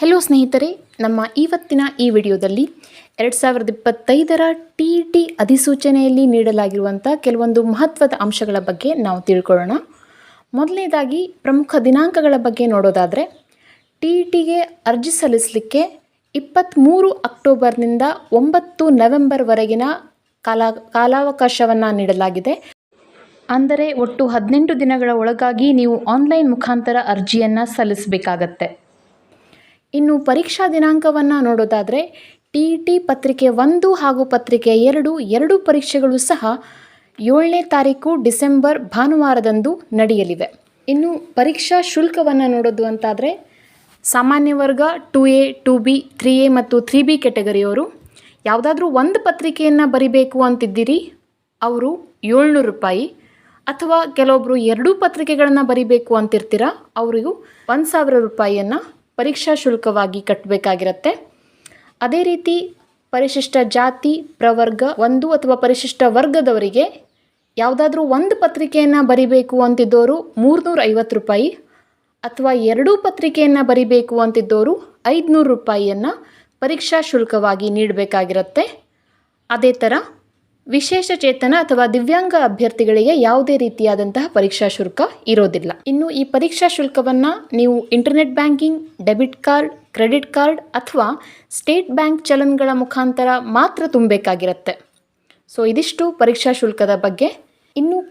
Hello ಸ್ನೇಹಿತರೆ, ನಮ್ಮ ಇವತ್ತಿನ ಈ ವಿಡಿಯೋದಲ್ಲಿ ಎರಡು ಸಾವಿರದ ಇಪ್ಪತ್ತೈದರ ಟಿ ಟಿ ಅಧಿಸೂಚನೆಯಲ್ಲಿ ನೀಡಲಾಗಿರುವಂಥ ಕೆಲವೊಂದು ಮಹತ್ವದ ಅಂಶಗಳ ಬಗ್ಗೆ ನಾವು ತಿಳ್ಕೊಳ್ಳೋಣ. ಮೊದಲನೇದಾಗಿ, ಪ್ರಮುಖ ದಿನಾಂಕಗಳ ಬಗ್ಗೆ ನೋಡೋದಾದರೆ ಟಿ ಟಿಗೆ ಅರ್ಜಿ ಸಲ್ಲಿಸಲಿಕ್ಕೆ ಇಪ್ಪತ್ತ್ಮೂರು ಅಕ್ಟೋಬರ್ನಿಂದ ಒಂಬತ್ತು ನವೆಂಬರ್ವರೆಗಿನ ಕಾಲ, ಕಾಲಾವಕಾಶವನ್ನು ನೀಡಲಾಗಿದೆ. ಅಂದರೆ ಒಟ್ಟು ಹದಿನೆಂಟು ದಿನಗಳ ಒಳಗಾಗಿ ನೀವು ಆನ್ಲೈನ್ ಮುಖಾಂತರ ಅರ್ಜಿಯನ್ನು ಸಲ್ಲಿಸಬೇಕಾಗತ್ತೆ. ಇನ್ನು ಪರೀಕ್ಷಾ ದಿನಾಂಕವನ್ನು ನೋಡೋದಾದರೆ ಟಿ ಟಿ ಪತ್ರಿಕೆ ಒಂದು ಹಾಗೂ ಪತ್ರಿಕೆ ಎರಡು, ಎರಡೂ ಪರೀಕ್ಷೆಗಳು ಸಹ ಏಳನೇ ತಾರೀಕು ಡಿಸೆಂಬರ್ ಭಾನುವಾರದಂದು ನಡೆಯಲಿವೆ. ಇನ್ನು ಪರೀಕ್ಷಾ ಶುಲ್ಕವನ್ನು ನೋಡೋದು ಅಂತಾದರೆ ಸಾಮಾನ್ಯ ವರ್ಗ two A, two B, three A ಮತ್ತು ತ್ರೀ ಬಿ ಕೆಟಗರಿಯವರು ಯಾವುದಾದ್ರೂ ಒಂದು ಪತ್ರಿಕೆಯನ್ನು ಬರಿಬೇಕು ಅಂತಿದ್ದೀರಿ, ಅವರು ಏಳ್ನೂರು ರೂಪಾಯಿ. ಅಥವಾ ಕೆಲವೊಬ್ಬರು ಎರಡೂ ಪತ್ರಿಕೆಗಳನ್ನು ಬರಿಬೇಕು ಅಂತಿರ್ತೀರ, ಅವರಿಗೂ ಒಂದು ಸಾವಿರ ರೂಪಾಯಿಯನ್ನು ಪರೀಕ್ಷಾ ಶುಲ್ಕವಾಗಿ ಕಟ್ಟಬೇಕಾಗಿರುತ್ತೆ ಅದೇ ರೀತಿ ಪರಿಶಿಷ್ಟ ಜಾತಿ, ಪ್ರವರ್ಗ, ಒಂದು ಅಥವಾ ಪರಿಶಿಷ್ಟ ವರ್ಗದವರಿಗೆ ಯಾವುದಾದ್ರೂ ಒಂದು ಪತ್ರಿಕೆಯನ್ನು ಬರಿಬೇಕು ಅಂತಿದ್ದವರು ಮೂರ್ನೂರ ಐವತ್ತು ರೂಪಾಯಿ ಅಥವಾ ಎರಡೂ ಪತ್ರಿಕೆಯನ್ನು ಬರಿಬೇಕು ಅಂತಿದ್ದವರು ಐದುನೂರು ರೂಪಾಯಿಯನ್ನು ಪರೀಕ್ಷಾ ಶುಲ್ಕವಾಗಿ ನೀಡಬೇಕಾಗಿರುತ್ತೆ. ಅದೇ ಥರ ವಿಶೇಷ ಚೇತನ ಅಥವಾ ದಿವ್ಯಾಂಗ ಅಭ್ಯರ್ಥಿಗಳಿಗೆ ಯಾವುದೇ ರೀತಿಯಾದಂತಹ ಪರೀಕ್ಷಾ ಶುಲ್ಕ ಇರೋದಿಲ್ಲ. ಇನ್ನು ಈ ಪರೀಕ್ಷಾ ಶುಲ್ಕವನ್ನು ನೀವು internet banking, debit card, credit card ಅಥವಾ ಸ್ಟೇಟ್ ಬ್ಯಾಂಕ್ ಚಲನ್ಗಳ ಮುಖಾಂತರ ಮಾತ್ರ ತುಂಬಬೇಕಾಗಿರುತ್ತೆ. ಸೊ, ಇದಿಷ್ಟು ಪರೀಕ್ಷಾ ಶುಲ್ಕದ ಬಗ್ಗೆ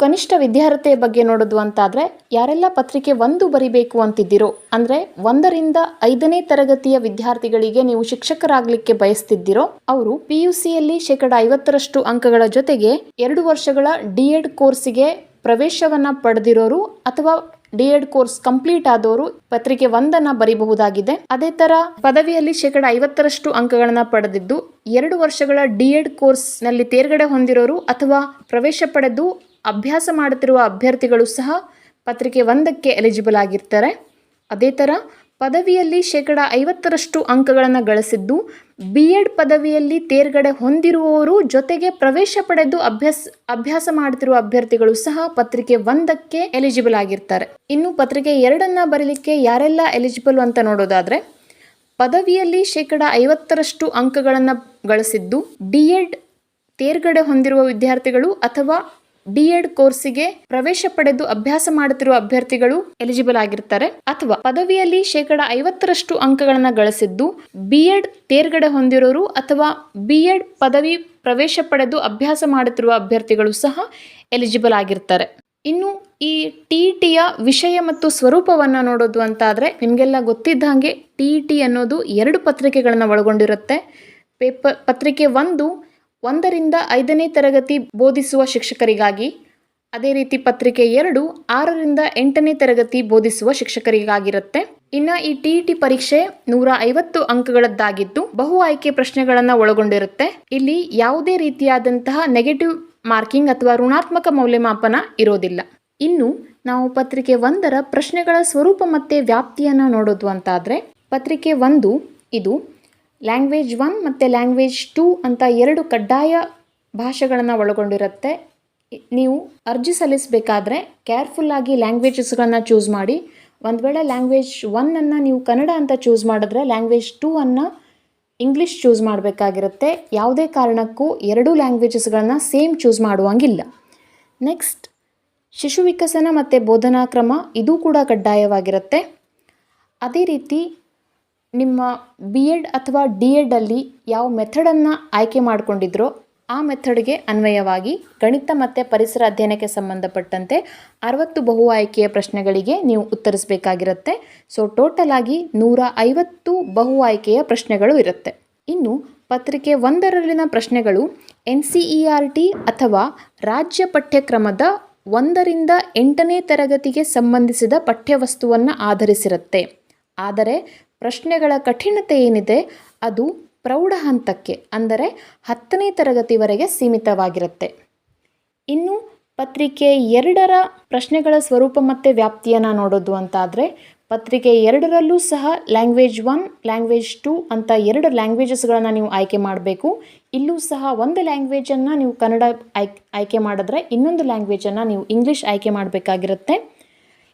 ಕನಿಷ್ಠ ವಿದ್ಯಾರ್ಹತೆಯ ಬಗ್ಗೆ ನೋಡೋದು ಅಂತಾದರೆ, ಯಾರೆಲ್ಲ ಪತ್ರಿಕೆ ಒಂದು ಬರಿಬೇಕು ಅಂತಿದ್ದೀರೋ, ಅಂದರೆ ಒಂದರಿಂದ ಐದನೇ ತರಗತಿಯ ವಿದ್ಯಾರ್ಥಿಗಳಿಗೆ ನೀವು ಶಿಕ್ಷಕರಾಗಲಿಕ್ಕೆ ಬಯಸ್ತಿದ್ದೀರೋ, ಅವರು ಪಿ ಯು ಸಿಯಲ್ಲಿ ಶೇಕಡ ಐವತ್ತರಷ್ಟು ಅಂಕಗಳ ಜೊತೆಗೆ ಎರಡು ವರ್ಷಗಳ ಡಿ ಎಡ್ ಕೋರ್ಸಿಗೆ ಪ್ರವೇಶವನ್ನು ಪಡೆದಿರೋರು ಅಥವಾ ಡಿ ಎಡ್ ಕೋರ್ಸ್ ಕಂಪ್ಲೀಟ್ ಆದವರು ಪತ್ರಿಕೆ ಒಂದನ್ನು ಬರೀಬಹುದಾಗಿದೆ. ಅದೇ ತರ ಪದವಿಯಲ್ಲಿ ಶೇಕಡ ಐವತ್ತರಷ್ಟು ಅಂಕಗಳನ್ನು ಪಡೆದಿದ್ದು, ಎರಡು ವರ್ಷಗಳ ಡಿ ಎಡ್ ಕೋರ್ಸ್ನಲ್ಲಿ ತೇರ್ಗಡೆ ಹೊಂದಿರೋರು ಅಥವಾ ಪ್ರವೇಶ ಪಡೆದು ಅಭ್ಯಾಸ ಮಾಡುತ್ತಿರುವ ಅಭ್ಯರ್ಥಿಗಳು ಸಹ ಪತ್ರಿಕೆ ಒಂದಕ್ಕೆ ಎಲಿಜಿಬಲ್ ಆಗಿರ್ತಾರೆ. ಅದೇ ಥರ ಪದವಿಯಲ್ಲಿ ಶೇಕಡ ಐವತ್ತರಷ್ಟು ಅಂಕಗಳನ್ನು ಗಳಿಸಿದ್ದು ಬಿ ಎಡ್ ಪದವಿಯಲ್ಲಿ ತೇರ್ಗಡೆ ಹೊಂದಿರುವವರು ಜೊತೆಗೆ ಪ್ರವೇಶ ಪಡೆದು ಅಭ್ಯಾಸ ಅಭ್ಯಾಸ ಮಾಡುತ್ತಿರುವ ಅಭ್ಯರ್ಥಿಗಳು ಸಹ ಪತ್ರಿಕೆ ಒಂದಕ್ಕೆ ಎಲಿಜಿಬಲ್ ಆಗಿರ್ತಾರೆ. ಇನ್ನು ಪತ್ರಿಕೆ ಎರಡನ್ನು ಬರೀಲಿಕ್ಕೆ ಯಾರೆಲ್ಲ ಎಲಿಜಿಬಲ್ ಅಂತ ನೋಡೋದಾದರೆ, ಪದವಿಯಲ್ಲಿ ಶೇಕಡ ಐವತ್ತರಷ್ಟು ಅಂಕಗಳನ್ನು ಗಳಿಸಿದ್ದು ಡಿ ಎಡ್ ತೇರ್ಗಡೆ ಹೊಂದಿರುವ ವಿದ್ಯಾರ್ಥಿಗಳು ಅಥವಾ ಡಿ ಎಡ್ ಕೋರ್ಸಿಗೆ ಪ್ರವೇಶ ಪಡೆದು ಅಭ್ಯಾಸ ಮಾಡುತ್ತಿರುವ ಅಭ್ಯರ್ಥಿಗಳು ಎಲಿಜಿಬಲ್ ಆಗಿರ್ತಾರೆ. ಅಥವಾ ಪದವಿಯಲ್ಲಿ ಶೇಕಡ ಐವತ್ತರಷ್ಟು ಅಂಕಗಳನ್ನು ಗಳಿಸಿದ್ದು ಬಿ ಎಡ್ ತೇರ್ಗಡೆ ಹೊಂದಿರೋರು ಅಥವಾ ಬಿ ಎಡ್ ಪದವಿ ಪ್ರವೇಶ ಪಡೆದು ಅಭ್ಯಾಸ ಮಾಡುತ್ತಿರುವ ಅಭ್ಯರ್ಥಿಗಳು ಸಹ ಎಲಿಜಿಬಲ್ ಆಗಿರ್ತಾರೆ. ಇನ್ನು ಈ ಟಿ ಟಿಯ ವಿಷಯ ಮತ್ತು ಸ್ವರೂಪವನ್ನು ನೋಡೋದು ಅಂತ ಆದರೆ ನಿಮಗೆಲ್ಲ ಗೊತ್ತಿದ್ದ ಹಾಗೆ ಟಿ ಟಿ ಅನ್ನೋದು ಎರಡು ಪತ್ರಿಕೆಗಳನ್ನು ಒಳಗೊಂಡಿರುತ್ತೆ. ಪೇಪರ್ ಪತ್ರಿಕೆ ಒಂದು ಒಂದರಿಂದ ಐದನೇ ತರಗತಿ ಬೋಧಿಸುವ ಶಿಕ್ಷಕರಿಗಾಗಿ, ಅದೇ ರೀತಿ ಪತ್ರಿಕೆ ಎರಡು ಆರರಿಂದ ಎಂಟನೇ ತರಗತಿ ಬೋಧಿಸುವ ಶಿಕ್ಷಕರಿಗಾಗಿರುತ್ತೆ. ಇನ್ನು ಈ ಟಿ ಟಿ ಪರೀಕ್ಷೆ ನೂರ ಐವತ್ತು ಅಂಕಗಳದ್ದಾಗಿದ್ದು, ಬಹು ಆಯ್ಕೆ ಪ್ರಶ್ನೆಗಳನ್ನು ಒಳಗೊಂಡಿರುತ್ತೆ. ಇಲ್ಲಿ ಯಾವುದೇ ರೀತಿಯಾದಂತಹ ನೆಗೆಟಿವ್ ಮಾರ್ಕಿಂಗ್ ಅಥವಾ ಋಣಾತ್ಮಕ ಮೌಲ್ಯಮಾಪನ ಇರೋದಿಲ್ಲ. ಇನ್ನು ನಾವು ಪತ್ರಿಕೆ ಒಂದರ ಪ್ರಶ್ನೆಗಳ ಸ್ವರೂಪ ಮತ್ತು ವ್ಯಾಪ್ತಿಯನ್ನು ನೋಡೋದು ಅಂತಾದರೆ, ಪತ್ರಿಕೆ ಒಂದು ಇದು ಲ್ಯಾಂಗ್ವೇಜ್ ಒನ್ ಮತ್ತು ಲ್ಯಾಂಗ್ವೇಜ್ ಟೂ ಅಂತ ಎರಡು ಕಡ್ಡಾಯ ಭಾಷೆಗಳನ್ನು ಒಳಗೊಂಡಿರುತ್ತೆ. ನೀವು ಅರ್ಜಿ ಸಲ್ಲಿಸಬೇಕಾದ್ರೆ ಕೇರ್ಫುಲ್ಲಾಗಿ ಲ್ಯಾಂಗ್ವೇಜಸ್ಗಳನ್ನು ಚೂಸ್ ಮಾಡಿ. ಒಂದು ವೇಳೆ ಲ್ಯಾಂಗ್ವೇಜ್ ಒನ್ನನ್ನು ನೀವು ಕನ್ನಡ ಅಂತ ಚೂಸ್ ಮಾಡಿದ್ರೆ ಲ್ಯಾಂಗ್ವೇಜ್ ಟೂ ಅನ್ನು ಇಂಗ್ಲೀಷ್ ಚೂಸ್ ಮಾಡಬೇಕಾಗಿರುತ್ತೆ. ಯಾವುದೇ ಕಾರಣಕ್ಕೂ ಎರಡೂ ಲ್ಯಾಂಗ್ವೇಜಸ್ಗಳನ್ನು ಸೇಮ್ ಚೂಸ್ ಮಾಡುವಂಗಿಲ್ಲ. ನೆಕ್ಸ್ಟ್ ಶಿಶು ವಿಕಸನ ಮತ್ತು ಬೋಧನಾ ಕ್ರಮ ಇದು ಕೂಡ ಕಡ್ಡಾಯವಾಗಿರುತ್ತೆ. ಅದೇ ರೀತಿ ನಿಮ್ಮ ಬಿ ಎಡ್ ಅಥವಾ ಡಿ ಎಡಲ್ಲಿ ಯಾವ ಮೆಥಡನ್ನು ಆಯ್ಕೆ ಮಾಡಿಕೊಂಡಿದ್ರೋ ಆ ಮೆಥಡ್ಗೆ ಅನ್ವಯವಾಗಿ ಗಣಿತ ಮತ್ತು ಪರಿಸರ ಅಧ್ಯಯನಕ್ಕೆ ಸಂಬಂಧಪಟ್ಟಂತೆ ಅರವತ್ತು ಬಹು ಆಯ್ಕೆಯ ಪ್ರಶ್ನೆಗಳಿಗೆ ನೀವು ಉತ್ತರಿಸಬೇಕಾಗಿರುತ್ತೆ. ಸೊ ಟೋಟಲ್ ಆಗಿ ನೂರ ಐವತ್ತು ಬಹು ಆಯ್ಕೆಯ ಪ್ರಶ್ನೆಗಳು ಇರುತ್ತೆ. ಇನ್ನು ಪತ್ರಿಕೆ ಒಂದರಲ್ಲಿನ ಪ್ರಶ್ನೆಗಳು N C E R T ಅಥವಾ ರಾಜ್ಯ ಪಠ್ಯಕ್ರಮದ ಒಂದರಿಂದ ಎಂಟನೇ ತರಗತಿಗೆ ಸಂಬಂಧಿಸಿದ ಪಠ್ಯವಸ್ತುವನ್ನು ಆಧರಿಸಿರುತ್ತೆ. ಆದರೆ ಪ್ರಶ್ನೆಗಳ ಕಠಿಣತೆ ಏನಿದೆ, ಅದು ಪ್ರೌಢ ಹಂತಕ್ಕೆ, ಅಂದರೆ ಹತ್ತನೇ ತರಗತಿವರೆಗೆ ಸೀಮಿತವಾಗಿರುತ್ತೆ. ಇನ್ನು ಪತ್ರಿಕೆ ಎರಡರ ಪ್ರಶ್ನೆಗಳ ಸ್ವರೂಪ ಮತ್ತು ವ್ಯಾಪ್ತಿಯನ್ನು ನೋಡೋದು ಅಂತಾದರೆ, ಪತ್ರಿಕೆ ಎರಡರಲ್ಲೂ ಸಹ ಲ್ಯಾಂಗ್ವೇಜ್ ಒನ್ ಲ್ಯಾಂಗ್ವೇಜ್ ಟು ಅಂತ ಎರಡು ಲ್ಯಾಂಗ್ವೇಜಸ್ಗಳನ್ನು ನೀವು ಆಯ್ಕೆ ಮಾಡಬೇಕು. ಇಲ್ಲೂ ಸಹ ಒಂದು ಲ್ಯಾಂಗ್ವೇಜನ್ನು ನೀವು ಕನ್ನಡ ಆಯ್ಕೆ ಆಯ್ಕೆ ಮಾಡಿದ್ರೆ ಇನ್ನೊಂದು ಲ್ಯಾಂಗ್ವೇಜನ್ನು ನೀವು ಇಂಗ್ಲೀಷ್ ಆಯ್ಕೆ ಮಾಡಬೇಕಾಗಿರುತ್ತೆ.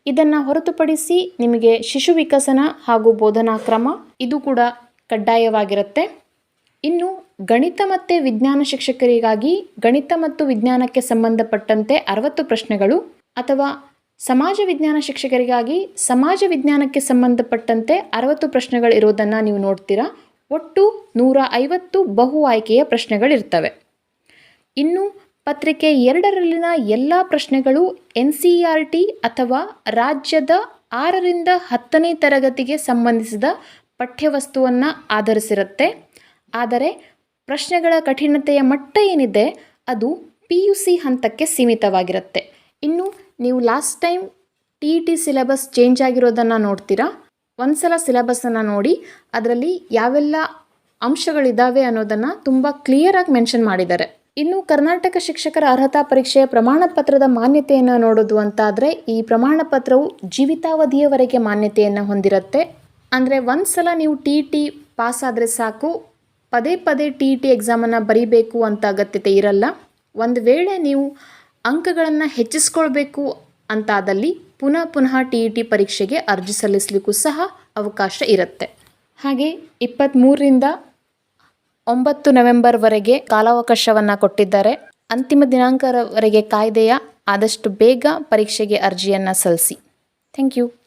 ಇದನ್ನು ಹೊರತುಪಡಿಸಿ ನಿಮಗೆ ಶಿಶು ವಿಕಸನ ಹಾಗೂ ಬೋಧನಾ ಕ್ರಮ ಇದು ಕೂಡ ಕಡ್ಡಾಯವಾಗಿರುತ್ತೆ. ಇನ್ನು ಗಣಿತ ಮತ್ತು ವಿಜ್ಞಾನ ಶಿಕ್ಷಕರಿಗಾಗಿ ಗಣಿತ ಮತ್ತು ವಿಜ್ಞಾನಕ್ಕೆ ಸಂಬಂಧಪಟ್ಟಂತೆ ಅರವತ್ತು ಪ್ರಶ್ನೆಗಳು ಅಥವಾ ಸಮಾಜ ವಿಜ್ಞಾನ ಶಿಕ್ಷಕರಿಗಾಗಿ ಸಮಾಜ ವಿಜ್ಞಾನಕ್ಕೆ ಸಂಬಂಧಪಟ್ಟಂತೆ ಅರವತ್ತು ಪ್ರಶ್ನೆಗಳು ಇರೋದನ್ನು ನೀವು ನೋಡ್ತೀರಾ? ಒಟ್ಟು ನೂರ ಐವತ್ತು ಬಹು ಆಯ್ಕೆಯ ಪ್ರಶ್ನೆಗಳಿರ್ತವೆ. ಇನ್ನು ಪತ್ರಿಕೆ ಎರಡರಲ್ಲಿನ ಎಲ್ಲ ಪ್ರಶ್ನೆಗಳು ಎನ್ ಸಿ ಆರ್ ಟಿ ಅಥವಾ ರಾಜ್ಯದ ಆರರಿಂದ ಹತ್ತನೇ ತರಗತಿಗೆ ಸಂಬಂಧಿಸಿದ ಪಠ್ಯವಸ್ತುವನ್ನು ಆಧರಿಸಿರುತ್ತೆ. ಆದರೆ ಪ್ರಶ್ನೆಗಳ ಕಠಿಣತೆಯ ಮಟ್ಟ ಏನಿದೆ, ಅದು ಪಿ ಯು ಸಿ ಹಂತಕ್ಕೆ ಸೀಮಿತವಾಗಿರುತ್ತೆ. ಇನ್ನು ನೀವು last time T E T syllabus change ಆಗಿರೋದನ್ನು ನೋಡ್ತೀರಾ? ಒಂದ್ಸಲ ಸಿಲೆಬಸ್ಸನ್ನು ನೋಡಿ, ಅದರಲ್ಲಿ ಯಾವೆಲ್ಲ ಅಂಶಗಳಿದ್ದಾವೆ ಅನ್ನೋದನ್ನು ತುಂಬ ಕ್ಲಿಯರಾಗಿ ಮೆನ್ಷನ್ ಮಾಡಿದ್ದಾರೆ. ಇನ್ನು ಕರ್ನಾಟಕ ಶಿಕ್ಷಕರ ಅರ್ಹತಾ ಪರೀಕ್ಷೆಯ ಪ್ರಮಾಣ ಪತ್ರದ ಮಾನ್ಯತೆಯನ್ನು ನೋಡೋದು ಅಂತಾದರೆ ಈ ಪ್ರಮಾಣ ಪತ್ರವು ಜೀವಿತಾವಧಿಯವರೆಗೆ ಮಾನ್ಯತೆಯನ್ನು ಹೊಂದಿರುತ್ತೆ. ಅಂದರೆ ಒಂದು ಸಲ ನೀವು ಟಿ ಟಿ ಪಾಸ್ ಆದರೆ ಸಾಕು, ಪದೇ ಪದೇ ಟಿ ಇ ಟಿ ಎಕ್ಸಾಮನ್ನು ಬರೀಬೇಕು ಅಂತ ಅಗತ್ಯತೆ ಇರಲ್ಲ. ಒಂದು ವೇಳೆ ನೀವು ಅಂಕಗಳನ್ನು ಹೆಚ್ಚಿಸ್ಕೊಳ್ಬೇಕು ಅಂತಾದಲ್ಲಿ ಪುನಃ ಪುನಃ ಟಿ ಇ ಟಿ ಪರೀಕ್ಷೆಗೆ ಅರ್ಜಿ ಸಲ್ಲಿಸಲಿಕ್ಕೂ ಸಹ ಅವಕಾಶ ಇರುತ್ತೆ. ಹಾಗೆ ಇಪ್ಪತ್ತ್ಮೂರರಿಂದ ಒಂಬತ್ತು ನವೆಂಬರ್ವರೆಗೆ ಕಾಲಾವಕಾಶವನ್ನು ಕೊಟ್ಟಿದ್ದಾರೆ. ಅಂತಿಮ ದಿನಾಂಕದವರೆಗೆ ಕಾಯ್ದೆಯ ಆದಷ್ಟು ಬೇಗ ಪರೀಕ್ಷೆಗೆ ಅರ್ಜಿಯನ್ನು ಸಲ್ಲಿಸಿ. Thank you.